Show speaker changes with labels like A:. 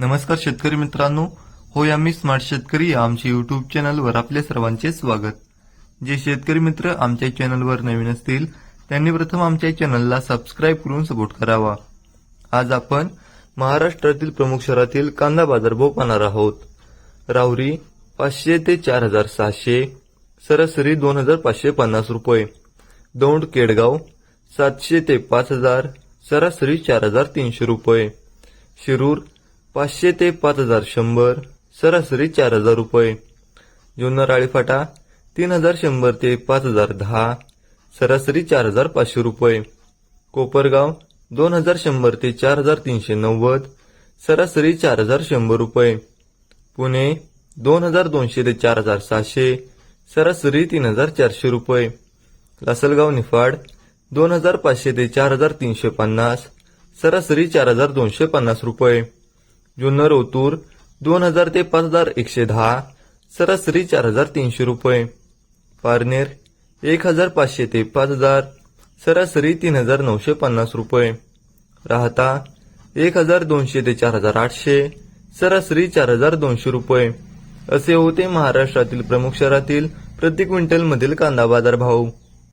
A: नमस्कार शेतकरी मित्रांनो. होय आम्ही स्मार्ट शेतकरी या आमच्या युट्यूब चॅनलवर आपल्या सर्वांचे स्वागत. जे शेतकरी मित्र आमच्या चॅनलवर नवीन असतील त्यांनी प्रथम आमच्या चॅनलला सबस्क्राईब करून सपोर्ट करावा. आज आपण महाराष्ट्रातील प्रमुख शहरातील कांदा बाजारभाव पाहणार आहोत. राहुरी पाचशे ते चार हजार सहाशे सरासरी दोन हजार पाचशे पन्नास रुपये. दौंड केडगाव सातशे ते पाच हजार सरासरी चार हजार तीनशे रुपये. शिरूर पाचशे ते पाच हजार शंभर सरासरी चार हजार रुपये. जुन्नर आळीफाटा तीन हजार शंभर ते पाच हजार दहा सरासरी चार हजार पाचशे रुपये. कोपरगाव दोन हजार शंभर ते चार हजार तीनशे नव्वद सरासरी चार हजार शंभर रुपये. पुणे दोन हजार दोनशे ते चार हजार सहाशे सरासरी तीन हजार चारशे रुपये. लासलगाव निफाड दोन हजार पाचशे ते चार हजार तीनशे पन्नास सरासरी चार हजार दोनशे पन्नास रुपये. जुन्नर ओतूर दोन हजार ते पाच हजार एकशे दहा सरासरी चार हजार तीनशे रुपये. पारनेर एक हजार पाचशे ते पाच हजार सरासरी तीन हजार नऊशे पन्नास रुपये. राहता एक हजार दोनशे ते चार हजार आठशे सरासरी चार हजार दोनशे रुपये. असे होते महाराष्ट्रातील प्रमुख शहरातील प्रति क्विंटल मधील कांदा बाजार भाव